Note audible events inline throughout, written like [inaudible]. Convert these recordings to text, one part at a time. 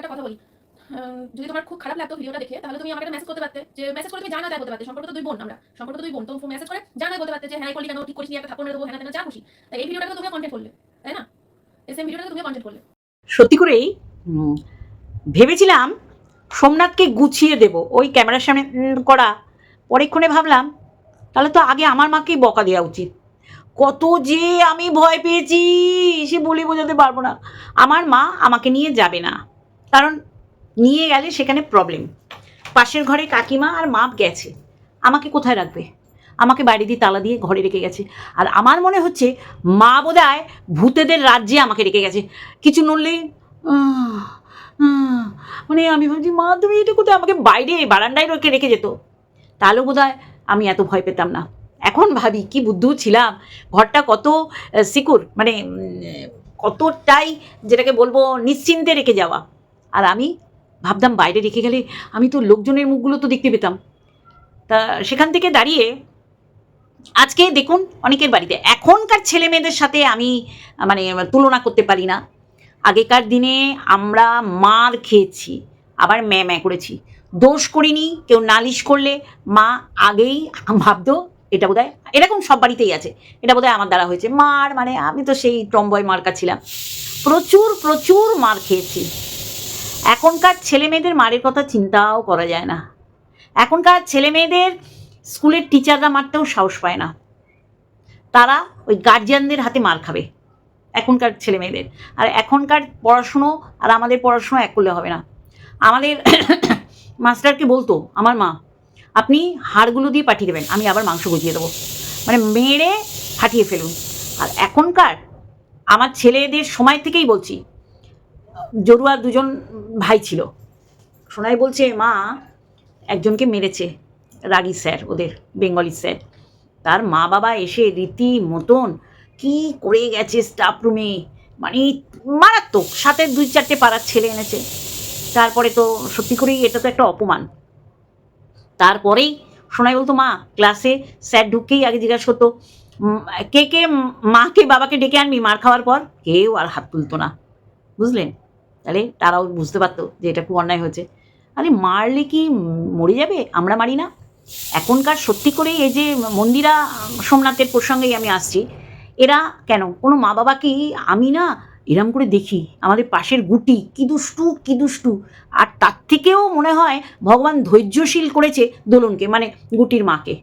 একটা কথা বলি। যদি তোমার খুব খারাপ লাগতো ভিডিওটা দেখে, তাহলে তুমি আমাকে মেসেজ করতে পারতে যে মেসেজ করে তুমি জানা তাই বলতে পারতে। সম্পর্ক তো দুই বোন আমরা। সম্পর্ক দুই বোন। তো মেসেজ করে জানাই বলতে পারতে যে হ্যাঁ করলি কেন ঠিক করিস একটা মেরে দেবো। হ্যাঁ যা খুশি। তাই এই ভিডিওটাকে তুমি কন্টেন্ট করলে, তাই না? এই সেম ভিডিওটাকে তুমি কন্টেন্ট করলে। সত্যি করেই ভেবেছিলাম সোমনাথকে গুছিয়ে দেব। ওই ক্যামেরার সামনে করা। পরেক্ষণে ভাবলাম, তাহলে তো আগে আমার মাকেই বকা দেওয়া উচিত। কত যে আমি ভয় পেয়েছি, সে বলে বোঝাতে পারব না। আমার মা আমাকে নিয়ে যাবে না। কারণ নিয়ে গেলে সেখানে প্রবলেম পাশের ঘরে কাকিমা আর মাপ গেছে। আমাকে কোথায় রাখবে? আমাকে বাইরে দিয়ে তালা দিয়ে ঘরে রেখে গেছে। আর আমার মনে হচ্ছে মা বোধহয় ভূতেদের রাজ্যে আমাকে রেখে গেছে। কিছু আহ, মানে আমি ভাবছি মা তুমি এটা কোথায়? আমাকে বাইরে বারান্দায় রেখে রেখে যেত। তাহলে বোধ আমি এত ভয় পেতাম না। এখন ভাবি কি বুদ্ধু ছিলাম। ঘরটা কত সিকুর মানে কতটাই যেটাকে বলব নিশ্চিন্তে রেখে যাওয়া। আর আমি ভাবতাম বাইরে রেখে গেলে আমি তো লোকজনের মুখগুলো তো দেখতে পেতাম। তা সেখান থেকে দাঁড়িয়ে আজকে দেখুন অনেকের বাড়িতে, এখনকার ছেলে মেয়েদের সাথে আমি মানে তুলনা করতে পারি না। আগেকার দিনে আমরা মার খেয়েছি, আবার ম্যা ম্যা করেছি। দোষ করিনি, কেউ নালিশ করলে মা আগেই ভাবতো, এটা বোধহয় এরকম সব বাড়িতেই আছে, এটা বোধহয় আমার দ্বারা হয়েছে। মার মানে আমি তো সেই টম্বয় মার্কা ছিলাম। প্রচুর প্রচুর মার খেয়েছি। এখনকার ছেলে মেয়েদের মারের কথা চিন্তাও করা যায় না। এখনকার ছেলে মেয়েদের স্কুলের টিচাররা মারতেও সাহস পায় না। তারা ওই গার্জিয়ানদের হাতে মার খাবে এখনকার ছেলে মেয়েদের। আর এখনকার পড়াশুনো আর আমাদের পড়াশুনো এক করলে হবে না। আমাদের [coughs] মাস্টারকে বলতো, আমার মা, আপনি হাড়গুলো দিয়ে পাঠিয়ে দেবেন, আমি আবার মাংস গুজিয়ে দেবো। মানে মেরে ফাটিয়ে ফেলুন। আর এখনকার আমার ছেলেদের সময় থেকেই বলছি জরুয়া দুজন ভাই ছিল। সোনাই বলছে, মা, একজনকে মেরেছে রাগী স্যার, ওদের বেঙ্গলি স্যার। তার মা বাবা এসে রীতি মতন কি করে গেছে স্টাফ রুমে মানে মারাত্মক। সাথে দুই চারটে পাড়ার ছেলে এনেছে। তারপরে তো সত্যি করেই এটা তো একটা অপমান। তারপরেই শোনাই বলতো, মা ক্লাসে স্যার ঢুককেই আগে জিজ্ঞাসা করতো কে কে মাকে বাবাকে ডেকে আনবি মার খাওয়ার পর? কেউ আর হাত তুলতো না। বুঝলেন? তাহলে তারাও বুঝতে পারতো যে এটা খুব অন্যায় হয়েছে। আরে মারলে কি মরে যাবে? আমরা মারি না। এখনকার সত্যি করে এই যে মন্দিরা সোমনাথের প্রসঙ্গেই আমি আসছি, এরা কেন? কোনো মা বাবাকে আমি না এরম করে দেখি, আমাদের পাশের গুটি, কি দুষ্টু কি দুষ্টু। আর তার থেকেও মনে হয় ভগবান ধৈর্যশীল করেছে দোলনকে মানে গুটির মাকে।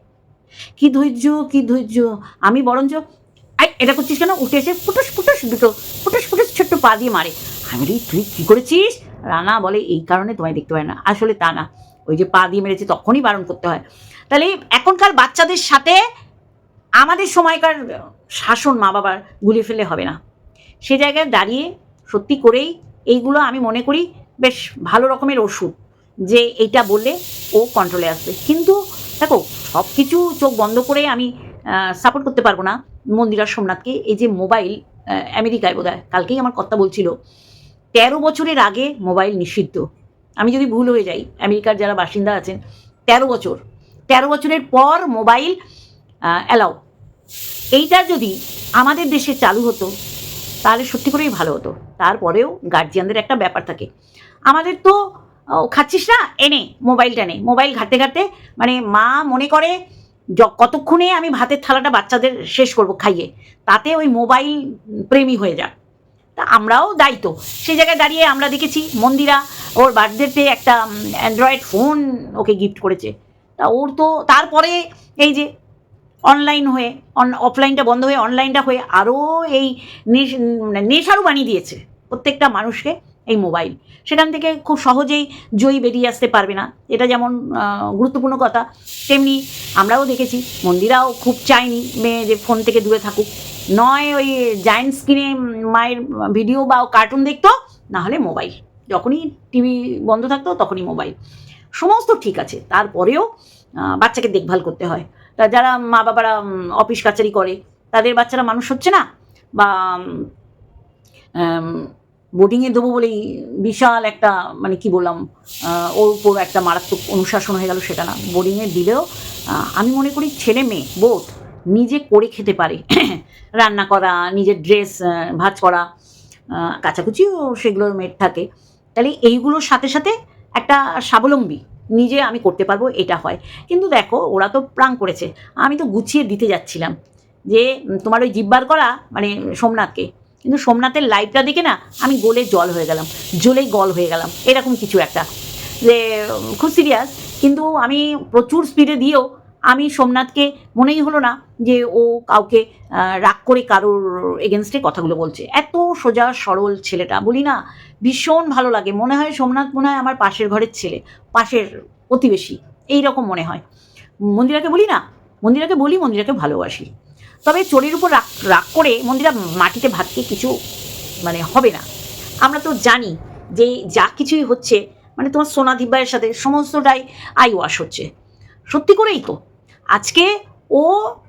কি ধৈর্য কি ধৈর্য। আমি বরঞ্চ এটা করছিস কেন? উঠে এসে ফুটুস ফুটুস দুটো, ফুটুস ফুটুস ছোট্ট পা দিয়ে মারে। বলি, তুই কী করেছিস? রানা বলে, এই কারণে তোমায় দেখতে পায় না। আসলে তা না। ওই যে পা দিয়ে মেরেছে, তখনই বারণ করতে হয়। তাহলে এখনকার বাচ্চাদের সাথে আমাদের সময়কার শাসন মা বাবার গুলিয়ে ফেললে হবে না। সে জায়গায় দাঁড়িয়ে সত্যি করেই এইগুলো আমি মনে করি বেশ ভালো রকমের ওষুধ, যে এইটা বললে ও কন্ট্রোলে আসবে। কিন্তু দেখো সব কিছু চোখ বন্ধ করে আমি সাপোর্ট করতে পারব না। মন্দিরা সোমনাথকে এই যে মোবাইল আমেরিকায় বোধ কালকেই আমার কথা বলছিল তেরো বছরের আগে মোবাইল নিষিদ্ধ। আমি যদি ভুল হয়ে যাই, আমেরিকার যারা বাসিন্দা আছেন, তেরো বছর। তেরো বছরের পর মোবাইল অ্যালাউ এইটা যদি আমাদের দেশে চালু হতো, তাহলে সত্যি করেই ভালো হতো। তারপরেও গার্জিয়ানদের একটা ব্যাপার থাকে। আমাদের তো খাচ্ছিস না? এনে মোবাইলটা নে। মোবাইল ঘাটতে ঘাটতে মানে মা মনে করে, য- কতক্ষণে আমি ভাতের থালাটা বাচ্চাদের শেষ করব খাইয়ে? তাতে ওই মোবাইল প্রেমী হয়ে যাক। তা আমরাও দায়িত্ব। সেই জায়গায় দাঁড়িয়ে আমরা দেখেছি মন্দিরা ওর বার্থডেতে একটা অ্যান্ড্রয়েড ফোন ওকে গিফট করেছে। তা ওর তো তারপরে এই যে অনলাইন হয়ে অন অফলাইনটা বন্ধ হয়ে অনলাইনটা হয়ে আরও এই মানে নেশারও বানিয়ে দিয়েছে প্রত্যেকটা মানুষকে। এই মোবাইল। সেখান থেকে খুব সহজেই জয়ী বেরিয়ে আসতে পারবে না। এটা যেমন গুরুত্বপূর্ণ কথা, তেমনি আমরাও দেখেছি, মন্দিরাও খুব চায়নি মেয়ে যে ফোন থেকে দূরে থাকুক। নয় ওই জায়েন্ট স্ক্রিনে মায়ের ভিডিও বা কার্টুন দেখতো না হলে মোবাইল। যখনই টিভি বন্ধ থাকতো, তখনই মোবাইল। সমস্ত ঠিক আছে। তারপরেও বাচ্চাকে দেখভাল করতে হয়। তা যারা মা বাবারা অফিস কাচারি করে, তাদের বাচ্চারা মানুষ হচ্ছে না? বা বোর্ডিংয়ে দেবো বলেই বিশাল একটা মানে কি বললাম ওর উপর একটা মারাত্মক অনুশাসন হয়ে গেল সেটা না। বোর্ডিংয়ে দিলেও আমি মনে করি ছেলে মেয়ে বোধ নিজে করে খেতে পারে। [clears throat] রান্না করা, নিজের ড্রেস ভাজ করা কাচাকুচিও সেগুলোর মেট থাকে। তাহলে এইগুলোর সাথে সাথে একটা স্বাবলম্বী নিজে আমি করতে পারব, এটা হয়। কিন্তু দেখো, ওরা তো প্রাণ করেছে। আমি তো গুছিয়ে দিতে যাচ্ছিলাম যে তোমার ওই জিব্বার করা মানে সোমনাথকে কিন্তু সোমনাথের লাইভটা দেখে না আমি গোলে জল হয়ে গেলাম জলেই গল হয়ে গেলাম, এরকম কিছু একটা। যে, খুব সিরিয়াস কিন্তু আমি প্রচুর স্পিডে দিয়েও আমি সোমনাথকে মনেই হলো না যে ও কাউকে রাগ করে কারোর এগেনস্টে কথাগুলো বলছে। এত সোজা সরল ছেলেটা, বলি না, ভীষণ ভালো লাগে। মনে হয় সোমনাথ মনে হয় আমার পাশের ঘরের ছেলে, পাশের প্রতিবেশী এই রকম মনে হয়। মন্দিরাকে বলি না, মন্দিরাকে বলি মন্দিরাকে ভালোবাসি। তবে চোরের উপর রাগ রাগ করে মন্দিরা মাটিতে ভাতকে কিছু মানে হবে না। আমরা তো জানি যে যা কিছুই হচ্ছে মানে তোমার সোনাদীপ ভাইয়ের সাথে সমস্তটাই আই ওয়াশ হচ্ছে। সত্যি করেই তো। আজকে ও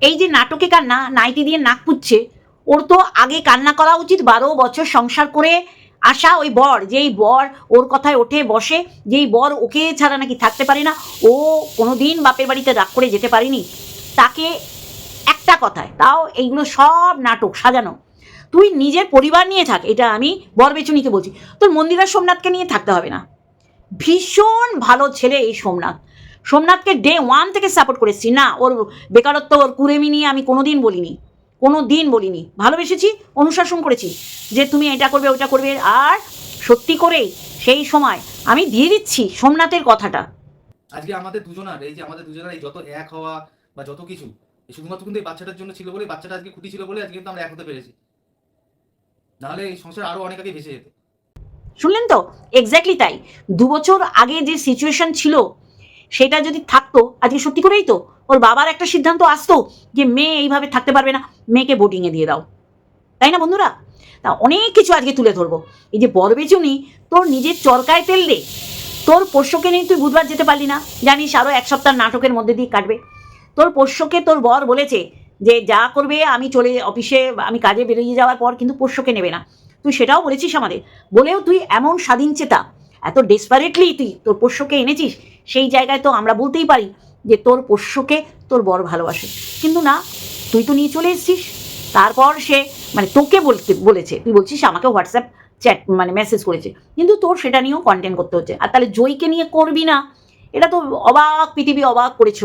এই যে নাটকে কান্না নাইটি দিয়ে নাক পুচ্ছে ওর তো আগে কান্না করা উচিত, বারো বছর সংসার করে আসা ওই বর, যেই বর ওর কথায় ওঠে, বসে, যেই বর ওকে ছাড়া নাকি থাকতে পারে না, ও কোনো দিন বাপের বাড়িতে রাগ করে যেতে পারিনি। তাকে একটা কথায়, তাও এইগুলো সব নাটক, সাজানো। তুই নিজের পরিবার নিয়ে থাক, এটা আমি বরবেচুনিকে বলছি। তোর মন্দিরা সোমনাথকে নিয়ে থাকতে হবে না। ভীষণ ভালো ছেলে এই সোমনাথ। সোমনাথকে ডে ওয়ান থেকে সাপোর্ট করেছি। না, ওর বেকারত্ব, ওর কুরেমি নিয়ে আমি কোনো দিন বলিনি। কোনো দিন বলিনি। ভালোবেসেছি, অনুশাসন করেছি যে তুমি এটা করবে, ওটা করবে। আর সত্যি করেই সেই সময় আমি দিয়ে দিচ্ছি সোমনাথের কথাটা। আজকে আমাদের দুজনার, এই যে আমাদের দুজনার এই যত এক হওয়া বা যত কিছু শুধুমাত্র কিন্তু এই বাচ্চাটার জন্য ছিল বলে বাচ্চাটা আজকে খুঁটি ছিল বলে আজকে কিন্তু আমরা এক হতে পেরেছি। নাহলে এই সংসার আরও অনেক আগে ভেসে যেত। শুনলেন তো? এক্স্যাক্টলি তাই। দু বছর আগে যে সিচুয়েশন ছিল, সেটা যদি থাকতো, আজকে সত্যি করেই তো? ওর বাবার একটা সিদ্ধান্ত আসতো যে মেয়ে এইভাবে থাকতে পারবে না, মেয়েকে বোর্ডিংয়ে দিয়ে দাও। তাই না বন্ধুরা? তা অনেক কিছু আজকে তুলে ধরবো। এই যে বরবেচুনি তোর নিজের চরকায় তেল দে। তোর পোষ্যকে নিয়ে তুই বুধবার যেতে পারলি না। জানিস আরও এক সপ্তাহ নাটকের মধ্যে দিয়ে কাটবে। তোর পোষ্যকে তোর বর বলেছে যে যা করবে আমি চলে, অফিসে আমি কাজে বেরিয়ে যাওয়ার পর কিন্তু পোষ্যকে নেবে না। তুই সেটাও বলেছিস আমাদের। বলেও তুই এমন স্বাধীন চেতা, এত ডেসপারেটলি তুই তোর পোষ্যকে এনেছিস, সেই জায়গায় তো আমরা বলতেই পারি যে তোর পোষ্যকে তোর বর ভালোবাসে। কিন্তু না, তুই তো নিয়ে চলে এসেছিস। তারপর সে মানে তোকে বলতে, বলেছে, তুই বলছিস আমাকে হোয়াটসঅ্যাপ চ্যাট মানে মেসেজ করেছে। কিন্তু তোর সেটা নিয়েও কন্টেন্ট করতে হচ্ছে। আর তাহলে জয়কে নিয়ে করবি না, এটা তো অবাক, পৃথিবী অবাক করেছ।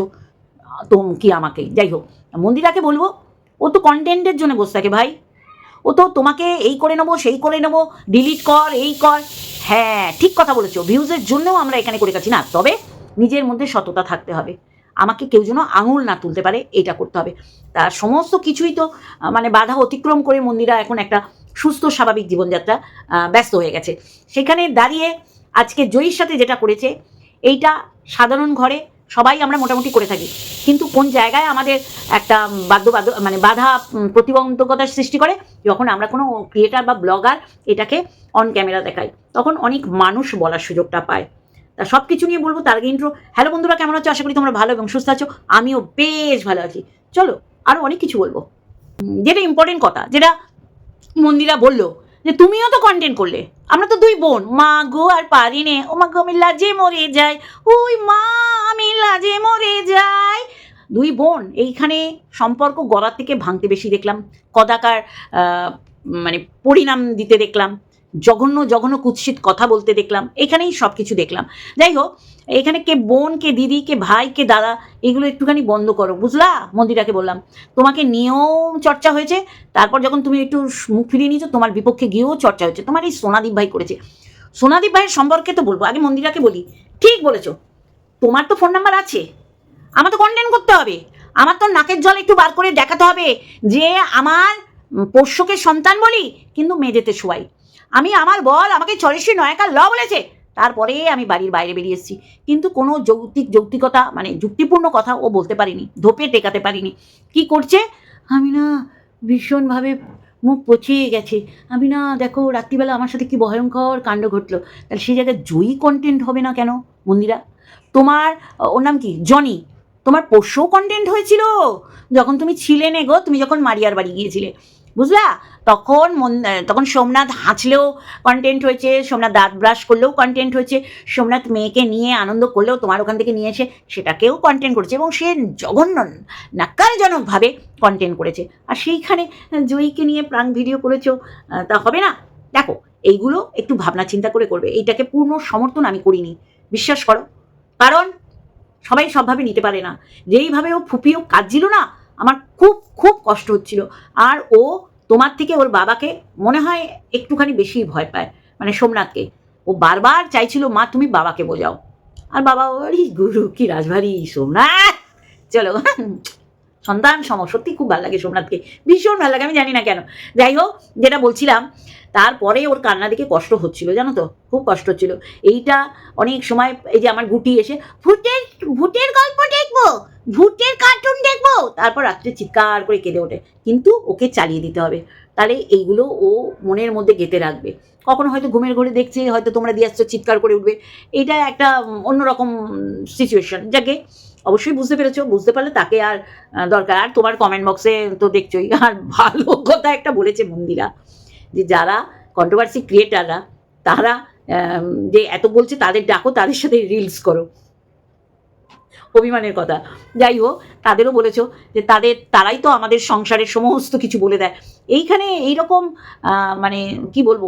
তো কি আমাকে? যাই হোক মন্দিরাকে বলব, ও তো কন্টেন্টের জন্য বসে থাকে ভাই। ও তো তোমাকে এই করে নেব, সেই করে নেব ডিলিট কর, এই কর। হ্যাঁ ঠিক কথা বলেছ ভিউজের জন্যও আমরা এখানে করে গেছি না, তবে নিজের মধ্যে সততা থাকতে হবে। আমাকে কেউ যেন আঙুল না তুলতে পারে, এটা করতে হবে। তার সমস্ত কিছুই তো মানে বাধা অতিক্রম করে মন্দিরা এখন একটা সুস্থ, স্বাভাবিক জীবনযাত্রা ব্যস্ত হয়ে গেছে। সেখানে দাঁড়িয়ে আজকে জয়ীর সাথে যেটা করেছে, এইটা সাধারণ ঘরে সবাই আমরা মোটামুটি করে থাকি। কিন্তু কোন জায়গায় আমাদের একটা বাধ্য বাধ্য মানে বাধা প্রতিবন্ধকতার সৃষ্টি করে, যখন আমরা কোনো ক্রিয়েটার বা ব্লগার এটাকে অন ক্যামেরা দেখাই, তখন অনেক মানুষ বলার সুযোগটা পায়। তা সব কিছু নিয়ে বলব তার আগে ইন্ট্রো হ্যালো বন্ধুরা, কেমন আছো? আশা করি তোমরা ভালো এবং সুস্থ আছো। আমিও বেশ ভালো আছি। চলো আরও অনেক কিছু বলব। যেটা ইম্পর্টেন্ট কথা, যেটা মন্দিরা বলল যে তুমিও তো কন্টেন্ট করলে। আমরা তো দুই বোন। মা গো আর পারি নে। ও মা গো, আমি লাজে মরে যাই। ওই মা, আমি লাজে মরে যাই। দুই বোন, এইখানে সম্পর্ক গড়ার থেকে ভাঙতে বেশি দেখলাম। কদাকার মানে পরিণাম দিতে দেখলাম। জঘন্য জঘন্য কুৎসিত কথা বলতে দেখলাম। এখানেই সব কিছু দেখলাম। যাই হোক, এখানে কে বোন, কে দিদি, কে ভাই, কে দাদা, এগুলো একটুখানি বন্ধ করো, বুঝলা? মন্দিরাকে বললাম, তোমাকে নিয়েও চর্চা হয়েছে, তারপর যখন তুমি একটু মুখ ফিরিয়ে নিয়েছো, তোমার বিপক্ষে গিয়েও চর্চা হয়েছে। তোমার এই সোনাদীপ ভাই করেছে। সোনাদীপ ভাইয়ের সম্পর্কে তো বলব, আগে মন্দিরাকে বলি। ঠিক বলেছ। তোমার তো ফোন নাম্বার আছে। আমার তো কন্টেন্ট করতে হবে। আমার তো নাকের জল একটু বার করে দেখাতে হবে যে, আমার পোষ্যকে সন্তান বলি, কিন্তু মেঝেতে শোয়াই। আমি আমার বল, আমাকে চরেশ্বরী নয়াকার ল বলেছে। তারপরে আমি বাড়ির বাইরে বেরিয়ে এসেছি। কিন্তু কোনো যৌক্তিক, যৌক্তিকতা মানে যুক্তিপূর্ণ কথা ও বলতে পারিনি, ধোপে টেকাতে পারিনি। কি করছে? আমি না ভীষণভাবে মুখ পচিয়ে গেছে। আমি না, দেখো, রাত্রিবেলা আমার সাথে কি ভয়ঙ্কর কাণ্ড ঘটলো। তাহলে সেই জায়গায় জয়ী কন্টেন্ট হবে না কেন, মন্দিরা? তোমার, ওর নাম কি? জনি। তোমার পোষ্যও কন্টেন্ট হয়েছিল? যখন তুমি ছিলে নে গো, তুমি যখন মারিয়ার বাড়ি গিয়েছিলে। বুঝলা? তখন মন- তখন সোমনাথ হাঁচলেও কন্টেন্ট হয়েছে, সোমনাথ দাঁত ব্রাশ করলেও কন্টেন্ট হয়েছে, সোমনাথ মেয়েকে নিয়ে আনন্দ করলেও তোমার ওখান থেকে নিয়ে এসে সেটাকেও কন্টেন্ট করেছে এবং সে জঘন্য নাক্কারজনকভাবে কন্টেন্ট করেছে। আর সেইখানে জয়ীকে নিয়ে প্রাং ভিডিও করেছ তা হবে না? দেখো, এইগুলো একটু ভাবনা চিন্তা করে করবে। এইটাকে পূর্ণ সমর্থন আমি করিনি, বিশ্বাস করো। কারণ সবাই সবভাবে নিতে পারে না। যেইভাবে ও ফুপিয়েও কাঁদছিল না আমার খুব খুব কষ্ট হচ্ছিল। আর ও তোমার থেকে ওর বাবাকে মনে হয় একটুখানি বেশি ভয় পায় মানে সোমনাথকে। ও বারবার চাইছিল, মা, তুমি বাবাকে বোঝাও। আর বাবা ওই গুরু, কি রাজভারী সোমনাথ! চলো। সন্তান সম, সত্যি খুব ভালো লাগে সোমনাথকে। ভীষণ ভালো লাগে, আমি জানি না কেন। যাই হোক, যেটা বলছিলাম, তারপরে ওর কান্না দেখে কষ্ট হচ্ছিল, জানো তো? খুব কষ্ট হচ্ছিল। এইটা অনেক সময় এই যে আমার গুটি এসে, ভূতের ভূতের গল্প দেখব, ভূতের কার্টুন দেখব! তারপর রাত্রে চিৎকার করে কেঁদে ওঠে। কিন্তু ওকে চালিয়ে দিতে হবে। তাহলে এইগুলো ও মনের মধ্যে গেঁথে রাখবে। কখনো হয়তো ঘুমের ঘরে দেখছে, হয়তো তোমরা দিয়ে আসছো, চিৎকার করে উঠবে। এটা একটা অন্যরকম সিচুয়েশন যাকে অবশ্যই বুঝতে পেরেছ, বুঝতে পারলে তাকে আর দরকার। আর তোমার কমেন্ট বক্সে তো দেখছোই। আর ভালো কথা একটা বলেছে মন্দিরা, যে যারা কন্ট্রোভার্সি ক্রিয়েটাররা তারা যে এত বলছে তাদের ডাকো, তাদের সাথে রিলস করো। অভিমানের কথা। যাই হোক, তাদেরও বলেছ যে তাদের, তারাই তো আমাদের সংসারের সমস্ত কিছু বলে দেয়। এইখানে এইরকম মানে কি বলব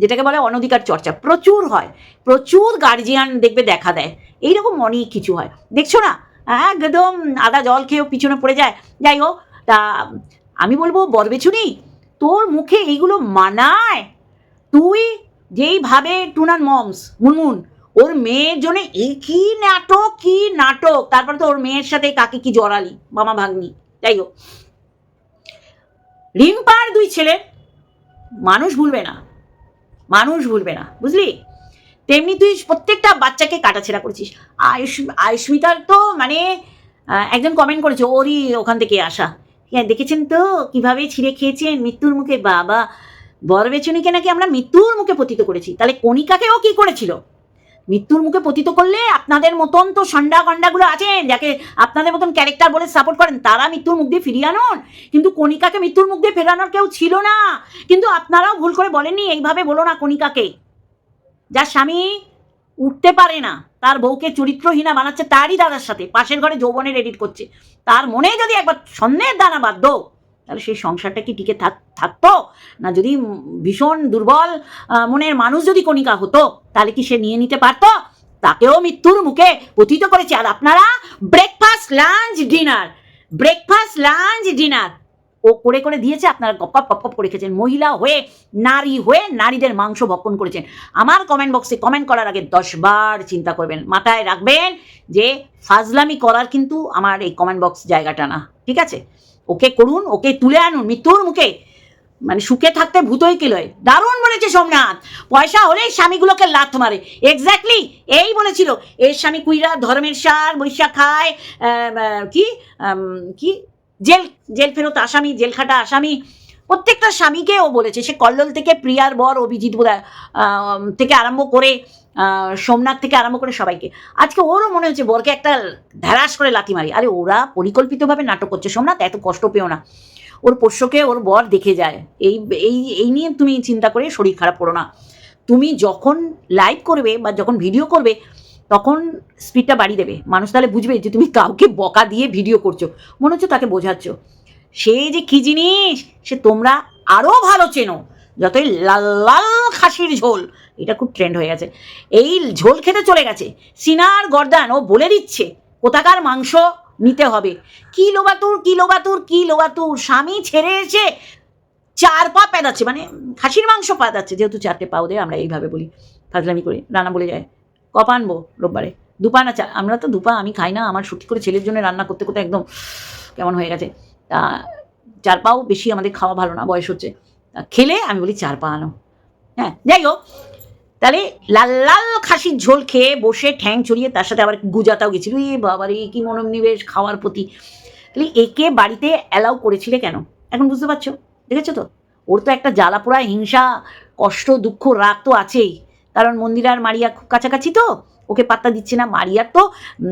যেটাকে বলে অনধিকার চর্চা। প্রচুর হয়। প্রচুর গার্জিয়ান দেখবে দেখা দেয়। এইরকম অনেক কিছু হয়। দেখছ না? একদম আদা জল খেয়েও পিছনে পড়ে যায়। যাই হোক, তা আমি বলব বরবেছুনি তোর মুখে এইগুলো মানায়। তুই যেইভাবে টুনান মমস, মুনমুন, ওর মেয়ের জন্য এই কি নাটক কি নাটক? তারপরে তো ওর মেয়ের সাথে কাকে কি জড়ালি, মামা ভাগ্নি। যাই হোক। রিম্পার দুই ছেলে, মানুষ ভুলবে না। মানুষ ভুলবে না, বুঝলি? তেমনি তুই প্রত্যেকটা বাচ্চাকে কাটাছেড়া করছিস। আয়ুষ আয়ুষ্মিতার তো মানে একজন কমেন্ট করেছে, ওরই ওখান থেকে আসা। হ্যাঁ দেখেছেন তো কীভাবে ছিঁড়ে খেয়েছেন মৃত্যুর মুখে? বাবা, বড় বেচুনিকে নাকি আমরা মৃত্যুর মুখে পতিত করেছি। তাহলে কণিকাকেও কি করেছিল? মৃত্যুর মুখে পতিত করলে আপনাদের মতন তো সন্ডা গন্ডাগুলো আছেন যাকে আপনাদের মতন ক্যারেক্টার বলে সাপোর্ট করেন, তারা মৃত্যুর মুখ দিয়ে ফিরিয়ে আনুন। কিন্তু কণিকাকে মৃত্যুর মুখ দিয়ে ফেরানোর কেউ ছিল না। কিন্তু আপনারাও ভুল করে বলেননি, এইভাবে বলো না কণিকাকে। যার স্বামী উঠতে পারে না, তার বউকে চরিত্রহীনা বানাচ্ছে তারই দাদার সাথে, পাশের ঘরে যৌবনের এডিট করছে। তার মনে যদি একবার সন্দেহের দানা বাধ্য তাহলে সেই সংসারটা কি টিকে থাক থাকতো? না যদি ভীষণ দুর্বল মনের মানুষ যদি কণিকা হতো, তাহলে কি সে নিয়ে নিতে পারতো? তাকেও মৃত্যুর মুখে পতিত করেছে। আর আপনারা breakfast lunch dinner breakfast lunch dinner ও করে করে দিয়েছে। আপনারা গপ গপ গপ গপ করে খেয়েছেন। মহিলা হয়ে, নারী হয়ে নারীদের মাংস ভক্ষণ করেছেন। আমার কমেন্ট বক্সে কমেন্ট করার আগে দশবার চিন্তা করবেন। মাথায় রাখবেন যে ফাজলামি করার কিন্তু আমার এই কমেন্ট বক্স জায়গাটা না। ঠিক আছে? ওকে করুন, ওকে তুলে আনুন, মৃত্যুর মুখে। মানে সুখে থাকতে ভূতই কিলয় দারুণ বলেছে সোমনাথ। পয়সা হলেই স্বামীগুলোকে লাথ মারে। এক্স্যাক্টলি এই বলেছিল। এর স্বামী কুইরা ধর্মের সার বৈশাখ খায় কি কি? জেল জেল ফেরত আসামি, জেল খাটা আসামি। প্রত্যেকটা স্বামীকে ও বলেছে। সে কল্লোল থেকে প্রিয়ার বর অভিজিৎ বোধ থেকে আরম্ভ করে সোমনাথ থেকে আরম্ভ করে সবাইকে। আজকে ওরও মনে হচ্ছে বরকে একটা ধ্যারাস করে লাথি মারি। আরে ওরা পরিকল্পিতভাবে নাটক করছে। সোমনাথ, এত কষ্ট পেও না। ওর পোষ্যকে ওর বর দেখে যায়। এই এই এই নিয়ে তুমি চিন্তা করে শরীর খারাপ করো না। তুমি যখন লাইভ করবে বা যখন ভিডিও করবে, তখন স্পিডটা বাড়িয়ে দেবে। মানুষ তাহলে বুঝবে যে তুমি কাউকে বকা দিয়ে ভিডিও করছ। মনে হচ্ছে তাকে বোঝাচ্ছ। সে যে কী জিনিস, সে তোমরা আরও ভালো চেনো। যতই লাল লাল খাসির ঝোল এটা খুব ট্রেন্ড হয়ে গেছে। এই ঝোল খেতে চলে গেছে। সিনার গর্দান, ও বলে দিচ্ছে, কোথাকার মাংস নিতে হবে। কি লোবাতুর কি লোবাতুর কি লোবাতুর? স্বামী ছেড়ে এসে চার পা পেদাচ্ছে মানে খাসির মাংস পাদাচ্ছে, যেহেতু চারটে পাও দেয় আমরা এইভাবে বলি। ফাজলামি করি রান্না বলে যায়। কপা আনব রোববারে। দুপা না চা আমরা তো দুপা আমি খাই না, আমার সত্যি করে ছেলের জন্য রান্না করতে করতে একদম কেমন হয়ে গেছে। তা চার পাও বেশি আমাদের খাওয়া ভালো না, বয়স হচ্ছে। খেলে আমি বলি চার পা আনো। হ্যাঁ যাই হোক তাহলে লাল লাল খাসির ঝোল খেয়ে বসে ঠ্যাং ছড়িয়ে তার সাথে আবার গুজাতাও গেছিল। এ বাবারে কি মনোনিবেশ খাওয়ার প্রতি। তাহলে একে বাড়িতে অ্যালাউ করেছিলে কেন? এখন বুঝতে পারছ? দেখেছ তো? ওর তো একটা জ্বালা পোড়া, হিংসা, কষ্ট, দুঃখ, রাগ তো আছেই। কারণ মন্দিরার মারিয়া খুব কাছাকাছি তো, ওকে পাত্তা দিচ্ছে না। মারিয়ার তো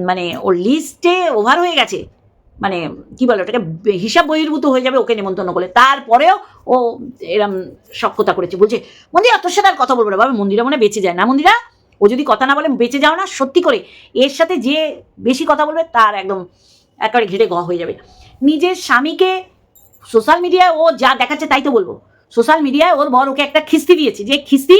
মানে ওর লিস্টে ওভার হয়ে গেছে। মানে কি বলে ওটাকে হিসাব বহির্ভূত হয়ে যাবে ওকে নেমন্তন্ন করলে। তারপরেও ও এরম সক্ষতা করেছে। বলছে, মন্দিরা, তোর সাথে আর কথা বলব না বাবা। মন্দিরা মনে বেঁচে যায় না। মন্দিরা, ও যদি কথা না বলে, বেঁচে যাও না, সত্যি করে। এর সাথে যে বেশি কথা বলবে, তার একদম একেবারে ঘেটে গ হয়ে যাবে। নিজের স্বামীকে সোশ্যাল মিডিয়ায় ও যা দেখাচ্ছে, তাই তো বলব। সোশ্যাল মিডিয়ায় ওর বর ওকে একটা খিস্তি দিয়েছে। যে খিস্তি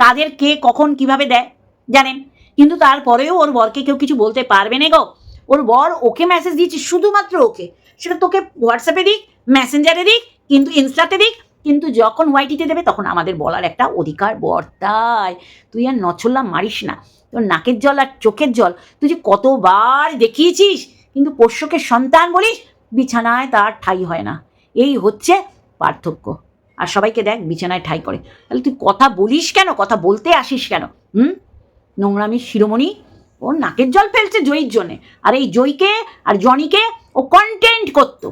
কাদের কে কখন কীভাবে দেয়, জানেন? কিন্তু তারপরেও ওর বরকে কেউ কিছু বলতে পারবে না গো। ওর বর ওকে মেসেজ দিয়েছে, শুধুমাত্র ওকে। সেটা তোকে হোয়াটসঅ্যাপে দিক মেসেঞ্জারে দিক, কিন্তু ইনস্টাতে দিক, কিন্তু যখন ওয়াইটিতে দেবে তখন আমাদের বলার একটা অধিকার বর্তায়। তুই আর নছল্লা মারিস না। তোর নাকের জল আর চোখের জল, তুই যে কতবার দেখিয়েছিস, কিন্তু পোষ্যকে সন্তান বলিস, বিছানায় তার ঠাই হয় না। এই হচ্ছে পার্থক্য। আর সবাইকে দেখ, বিছানায় ঠাই করে। তাহলে তুই কথা বলিস কেন? কথা বলতে আসিস কেন? হুম? নোংরামি, শিরোমণি ও নাকের জল ফেলছে জয়ীর জন্যে। আর এই জয়ীকে আর জনিকে ও কন্টেন্ট করতো।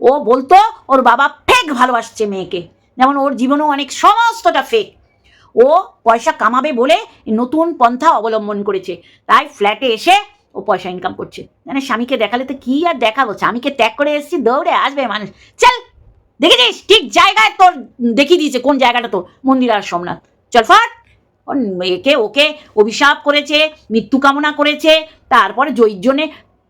ও বলতো, ওর বাবা ফেক ভালোবাসছে মেয়েকে। যেমন ওর জীবনেও অনেক সমস্তটা ফেক ও পয়সা কামাবে বলে নতুন পন্থা অবলম্বন করেছে। তাই ফ্ল্যাটে এসে ও পয়সা ইনকাম করছে। মানে স্বামীকে দেখালে তো কি আর দেখাবো? স্বামীকে ত্যাগ করে এসেছি, দৌড়ে আসবে মানুষ। চল, দেখেছিস? ঠিক জায়গায় তোর দেখিয়ে দিয়েছে, কোন জায়গাটা তোর? মন্দির আর সোমনাথ। চল ফাট। একে, ওকে অভিশাপ করেছে, মৃত্যু কামনা করেছে, তারপরে জয়ীর জন্যে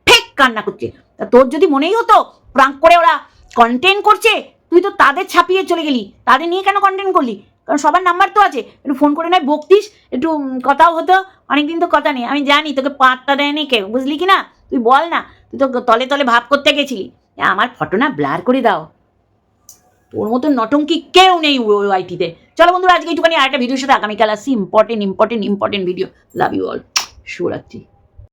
ফেক কান্না করছে। তা তোর যদি মনেই হতো, প্রাঙ্ক করে ওরা কন্টেন্ট করছে, তুই তো তাদের ছাপিয়ে চলে গেলি। তাদের নিয়ে কেন কন্টেন্ট করলি? কারণ সবার নাম্বার তো আছে। একটু ফোন করে নয় বকতিস, একটু কথাও হতো। অনেকদিন তো কথা নেই। আমি জানি, তোকে পাত্তা দেয়নি কেউ, বুঝলি কি না তুই বল না, তুই তো তলে তলে ভাব করতে গেছিলি। আমার ফটো না ব্লার করে দাও। তোর মতো নটঙ্কি কেউ নেই ওআইটিতে চলো বন্ধুরা, আজকে একটুখানি আরেকটা ভিডিওর সাথে আগামীকাল আসছি। Important important important video love you all শুভরাত্রি।